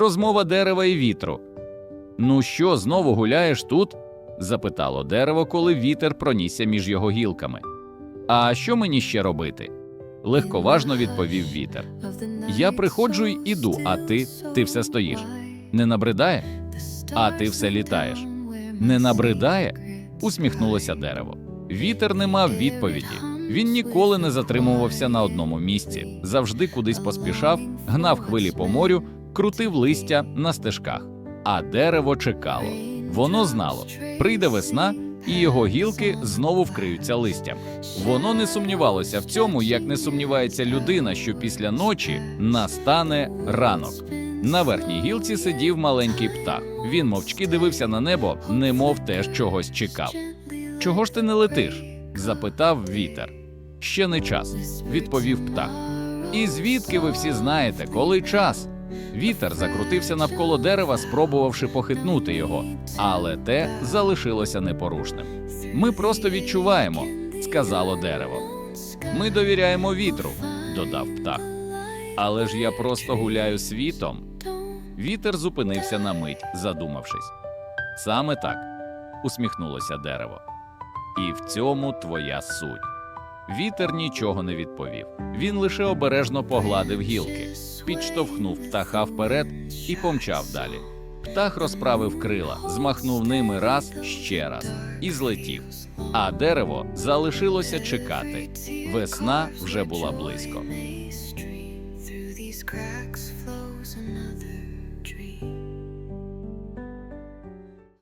Розмова дерева і вітру. Ну що, знову гуляєш тут? запитало дерево, коли вітер пронісся між його гілками. А що мені ще робити? легковажно відповів вітер. Я приходжу й іду, а ти, ти все стоїш. Не набридає? А ти все літаєш. Не набридає? усміхнулося дерево. Вітер не мав відповіді. Він ніколи не затримувався на одному місці, завжди кудись поспішав, гнав хвилі по морю, крутив листя на стежках. А дерево чекало. Воно знало, прийде весна, і його гілки знову вкриються листям. Воно не сумнівалося в цьому, як не сумнівається людина, що після ночі настане ранок. На верхній гілці сидів маленький птах. Він мовчки дивився на небо, немов теж чогось чекав. Чого ж ти не летиш? запитав вітер. Ще не час, відповів птах. І звідки ви всі знаєте, коли час? Вітер закрутився навколо дерева, спробувавши похитнути його, але те залишилося непорушним. Ми просто відчуваємо, сказало дерево. Ми довіряємо вітру, додав птах. Але ж я просто гуляю світом. Вітер зупинився на мить, задумавшись. Саме так, усміхнулося дерево. І в цьому твоя суть. Вітер нічого не відповів. Він лише обережно погладив гілки, підштовхнув птаха вперед і помчав далі. Птах розправив крила, змахнув ними раз ще раз і злетів. А дерево залишилося чекати. Весна вже була близько.